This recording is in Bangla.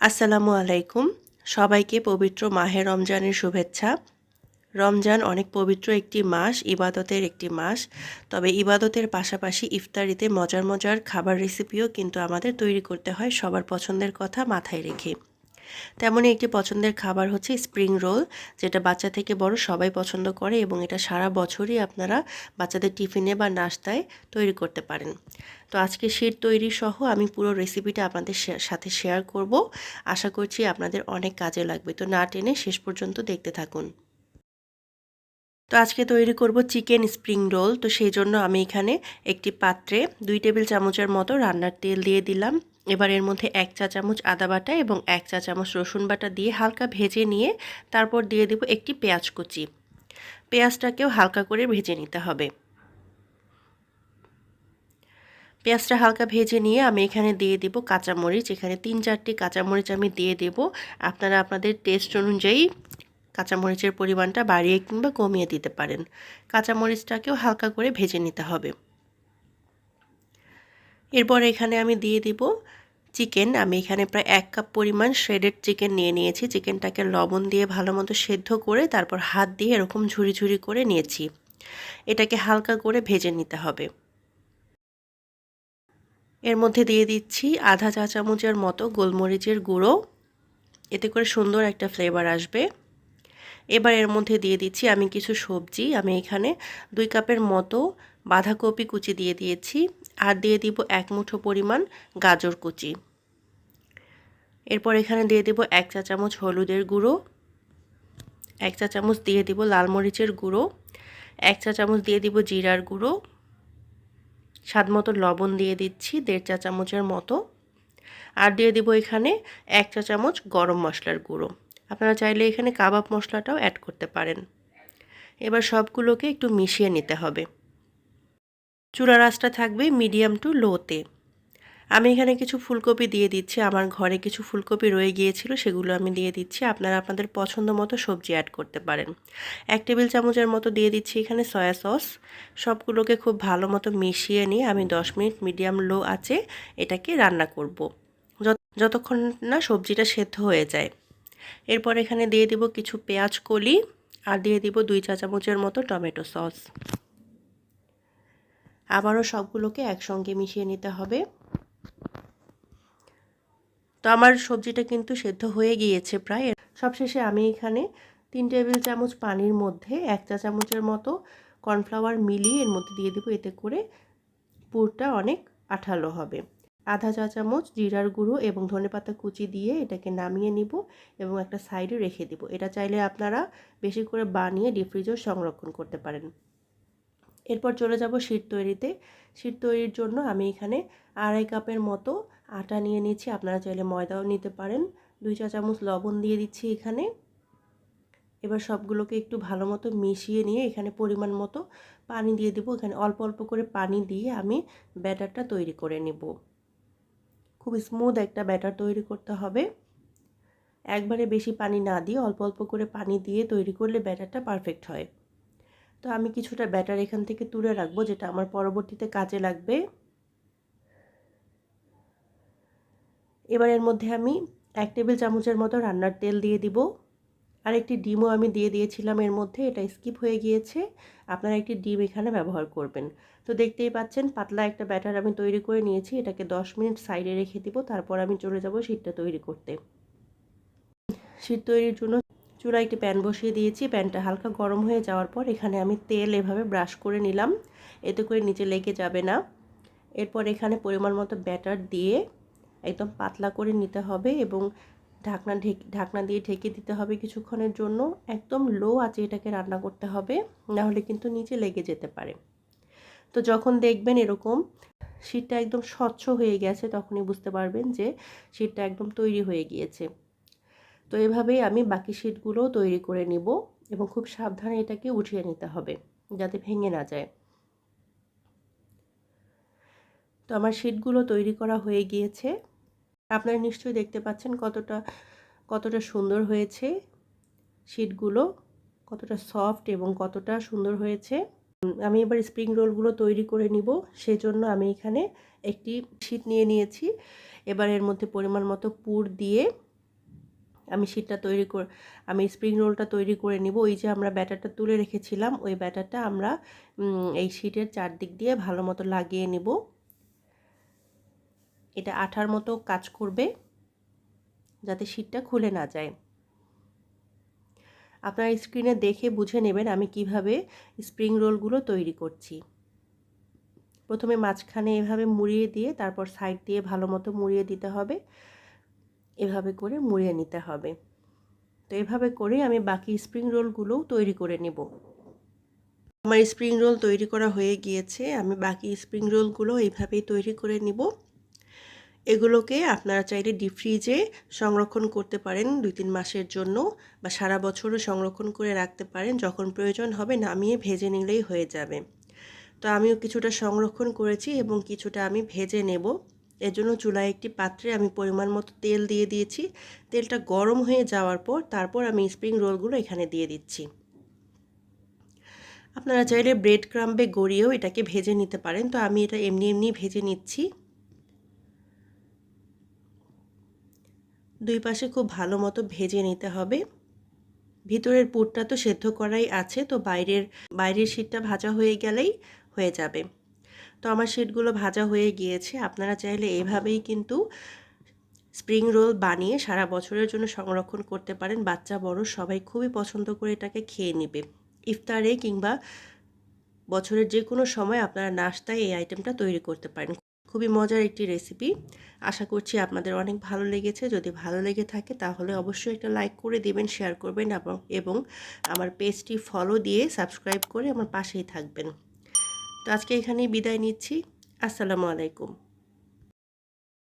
আসসালামু আলাইকুম। সবাইকে পবিত্র মাহে রমজানের শুভেচ্ছা। রমজান অনেক পবিত্র একটি মাস, ইবাদতের একটি মাস। তবে ইবাদতের পাশাপাশি ইফতারিতে মজার মজার খাবার রেসিপিও কিন্তু আমাদের তৈরি করতে হয় সবার পছন্দের কথা মাথায় রেখে। তেমনই একটি পছন্দের খাবার হচ্ছে স্প্রিং রোল যেটা বাচ্চা থেকে বড় সবাই পছন্দ করে এবং এটা সারা বছরই আপনারা বাচ্চাদের টিফিনে বা নাস্তায় তৈরি করতে পারেন। তো আজকে শীত তৈরি সহ আমি পুরো রেসিপিটা আপনাদের সাথে শেয়ার করব। আশা করছি আপনাদের অনেক কাজে লাগবে। তো না টেনে শেষ পর্যন্ত দেখতে থাকুন। তো আজকে তৈরি করব চিকেন স্প্রিং রোল তো সেই জন্য আমি এখানে একটি পাত্রে দুই টেবিল চামচের মতো রান্নার তেল দিয়ে দিলাম। এবার এর মধ্যে এক চা চামচ আদা বাটা এবং এক চা চামচ রসুন বাটা দিয়ে হালকা ভেজে নিয়ে তারপর দিয়ে দেব একটি পেঁয়াজ কুচি। পেঁয়াজটাকেও হালকা করে ভেজে নিতে হবে। পেঁয়াজটা হালকা ভেজে নিয়ে আমি এখানে দিয়ে দেব কাঁচামরিচ। এখানে তিন চারটি কাঁচামরিচ আমি দিয়ে দেব। আপনারা আপনাদের টেস্ট অনুযায়ী কাঁচামরিচের পরিমাণটা বাড়িয়ে কিংবা কমিয়ে দিতে পারেন। কাঁচামরিচটাকেও হালকা করে ভেজে নিতে হবে। এরপর এখানে আমি দিয়ে দিব চিকেন, আমি এখানে প্রায় এক কাপ পরিমাণ শ্রেডেড চিকেন নিয়ে নিয়েছি। চিকেনটাকে লবণ দিয়ে ভালো মতো সেদ্ধ করে, তারপর হাত দিয়ে এরকম ঝুরি ঝুরি করে নিয়েছি। এটাকে হালকা করে ভেজে নিতে হবে। এর মধ্যে দিয়ে দিচ্ছি আধা চা চামচের মতো গোলমরিচের গুঁড়ো। এতে করে সুন্দর একটা ফ্লেভার আসবে। এবার এর মধ্যে দিয়ে দিচ্ছি আমি কিছু সবজি। আমি এখানে দুই কাপের মতো বাঁধাকপি কুচি দিয়ে দিয়েছি। আর দিয়ে দিব এক মুঠো পরিমাণ গাজর কুচি। এরপর এখানে দিয়ে দিব এক চা চামচ হলুদের গুঁড়ো, এক চা চামচ দিয়ে দিব লাল মরিচের গুঁড়ো, এক চা চামচ দিয়ে দিব জিরার গুঁড়ো, স্বাদ মতো লবণ দিয়ে দিচ্ছি দেড় চা চামচের মতো। আর দিয়ে দিব এখানে এক চা চামচ গরম মশলার গুঁড়ো। আপনারা চাইলে এখানে কাবাব মশলাটাও অ্যাড করতে পারেন। এবার সবগুলোকে একটু মিশিয়ে নিতে হবে। চূড়া রাসটা থাকবে মিডিয়াম টু লোতে। আমি এখানে কিছু ফুলকপি দিয়ে দিচ্ছি, আমার ঘরে কিছু ফুলকপি রয়ে গিয়েছিল, সেগুলো আমি দিয়ে দিচ্ছি, আপনারা আপনাদের পছন্দ মতো সবজি অ্যাড করতে পারেন। এক টেবিল চামচের মতো দিয়ে দিচ্ছি এখানে সয়া সস, সবগুলোকে খুব ভালো মতো মিশিয়ে নিয়ে আমি দশ মিনিট মিডিয়াম লো আছে এটাকে রান্না করব। যতক্ষণ না সবজিটা সেদ্ধ হয়ে যায়। এরপর এখানে দিয়ে দিব কিছু পেঁয়াজ কলি, আর দিয়ে দিব দুই চা চামচের মতো টমেটো সস। আবারও সবগুলোকে একসঙ্গে মিশিয়ে নিতে হবে। তো আমার সবজিটা কিন্তু সেদ্ধ হয়ে গিয়েছে প্রায়। সবশেষে আমি এখানে তিন টেবিল চামচ পানির মধ্যে এক চা চামচের মতো কর্নফ্লাওয়ার মিলিয়ে এর মধ্যে দিয়ে দেবো। এতে করে পুরটা অনেক আঠালো হবে। আধা চা চামচ জিরার গুঁড়ো এবং ধনেপাতা কুচি দিয়ে এটাকে নামিয়ে নিব এবং একটা সাইডে রেখে দিব। এটা চাইলে আপনারা বেশি করে বানিয়ে ডিফ্রিজও সংরক্ষণ করতে পারেন। এরপর চলে যাব শীত তৈরিতে। শীত তৈরির জন্য আমি এখানে আড়াই কাপের মতো আটা নিয়ে নিচ্ছি। আপনারা চাইলে ময়দাও নিতে পারেন। দুই চা চামচ লবণ দিয়ে দিচ্ছি এখানে। এবার সবগুলোকে একটু ভালো মতো মিশিয়ে নিয়ে এখানে পরিমাণ মতো পানি দিয়ে দেবো। এখানে অল্প অল্প করে পানি দিয়ে আমি ব্যাটারটা তৈরি করে নেব। খুব স্মুথ একটা ব্যাটার তৈরি করতে হবে। একবারে বেশি পানি না দিয়ে অল্প অল্প করে পানি দিয়ে তৈরি করলে ব্যাটারটা পারফেক্ট হয়। তো আমি কিছুটা ব্যাটার এখান থেকে তুলে রাখব, যেটা আমার পরবর্তীতে কাজে লাগবে। এবার এর মধ্যে আমি এক টেবিল চামচের মতো রান্নার তেল দিয়ে দিব। আর একটি ডিমও আমি দিয়ে দিয়েছিলাম এর মধ্যে, এটা স্কিপ হয়ে গিয়েছে। আপনারা একটি ডিম এখানে ব্যবহার করবেন। তো দেখতেই পাচ্ছেন, পাতলা একটা ব্যাটার আমি তৈরি করে নিয়েছি, এটাকে 10 মিনিট সাইডে রেখে দিব, তারপর আমি চলে যাব শীতটা তৈরি করতে। শীত তৈরির জন্য চুলায় একটি প্যান বসিয়ে দিয়েছি। প্যানটা হালকা গরম হয়ে যাওয়ার পর এখানে আমি তেল এভাবে ব্রাশ করে নিলাম। এতে করে নিচে লেগে যাবে না। এরপর এখানে পরিমাণ মতো ব্যাটার দিয়ে একদম পাতলা করে নিতে হবে এবং ঢাকনা ঢেকে, ঢাকনা দিয়ে ঢেকে দিতে হবে কিছুক্ষণের জন্য। একদম লো আছে এটাকে রান্না করতে হবে, নাহলে কিন্তু নিচে লেগে যেতে পারে। তো যখন দেখবেন এরকম শীতটা একদম স্বচ্ছ হয়ে গেছে, তখনই বুঝতে পারবেন যে শীতটা একদম তৈরি হয়ে গিয়েছে। তো এভাবেই আমি বাকি শীটগুলোও তৈরি করে নিব এবং খুব সাবধানে এটাকে উঠিয়ে নিতে হবে যাতে ভেঙে না যায়। তো আমার শীটগুলো তৈরি করা হয়ে গিয়েছে। আপনারা নিশ্চয়ই দেখতে পাচ্ছেন কতটা কতটা সুন্দর হয়েছে শীটগুলো কতটা সফট এবং কতটা সুন্দর হয়েছে। আমি এবার স্প্রিং রোলগুলো তৈরি করে নিব, সেজন্য আমি এখানে একটি শীট নিয়ে নিয়েছি। এবার এর মধ্যে পরিমাণ মতো পুর দিয়ে আমি শীটটা তৈরি করে, আমি স্প্রিং রোলটা তৈরি করে নিব। ওই যে আমরা ব্যাটারটা তুলে রেখেছিলাম, ওই ব্যাটারটা আমরা এই শীটের চারদিক দিয়ে ভালো মতো লাগিয়ে নিব। এটা আঠার মতো কাজ করবে, যাতে শীটটা খুলে না যায়। আপনারা স্ক্রিনে দেখে বুঝে নেবেন আমি কীভাবে স্প্রিং রোলগুলো তৈরি করছি। প্রথমে মাঝখানে এভাবে মুড়িয়ে দিয়ে, তারপর সাইড দিয়ে ভালো মতো মুড়িয়ে দিতে হবে। এভাবে করে মুড়িয়ে নিতে হবে। তো এভাবে করে আমি বাকি স্প্রিং রোলগুলোও তৈরি করে নেব। আমার স্প্রিং রোল তৈরি করা হয়ে গিয়েছে। আমি বাকি স্প্রিং রোলগুলো এইভাবেই তৈরি করে নিব। এগুলোকে আপনারা চাইলে ডিপ ফ্রিজে সংরক্ষণ করতে পারেন দুই তিন মাসের জন্য বা সারা বছরও সংরক্ষণ করে রাখতে পারেন যখন প্রয়োজন হবে নামিয়ে ভেজে নিলেই হয়ে যাবে। তো আমিও কিছুটা সংরক্ষণ করেছি এবং কিছুটা আমি ভেজে নেব। এর জন্য চুলায় একটি পাত্রে আমি পরিমাণ মতো তেল দিয়ে দিয়েছি। তেলটা গরম হয়ে যাওয়ার পর তারপর আমি স্প্রিং রোলগুলো এখানে দিয়ে দিচ্ছি। আপনারা চাইলে ব্রেড ক্রাম্বে গড়িয়েও এটাকে ভেজে নিতে পারেন। তো আমি এটা এমনি এমনি ভেজে নিচ্ছি। দুই পাশে খুব ভালো মতো ভেজে নিতে হবে। ভিতরের পুরটা তো সেদ্ধ করাই আছে। তো বাইরের বাইরের শীতটা ভাজা হয়ে গেলেই হয়ে যাবে। তো আমার শিটগুলো ভাজা হয়ে গিয়েছে। আপনারা চাইলে এভাবেই কিন্তু স্প্রিং রোল বানিয়ে সারা বছরের জন্য সংরক্ষণ করতে পারেন। বাচ্চা, বড় সবাই খুবই পছন্দ করে এটাকে খেয়ে নেবে। ইফতারে কিংবা বছরের যে কোনো সময় আপনারা নাস্তায় এই আইটেমটা তৈরি করতে পারেন। খুবই মজার একটি রেসিপি আশা করছি আপনাদের অনেক ভালো লেগেছে। যদি ভালো লেগে থাকে তাহলে অবশ্যই একটা লাইক করে দিবেন শেয়ার করবেন এবং আমার পেজটি ফলো দিয়ে সাবস্ক্রাইব করে আমার পাশেই থাকবেন। তো আজকে এখানেই বিদায় নিচ্ছি। আসসালামু আলাইকুম।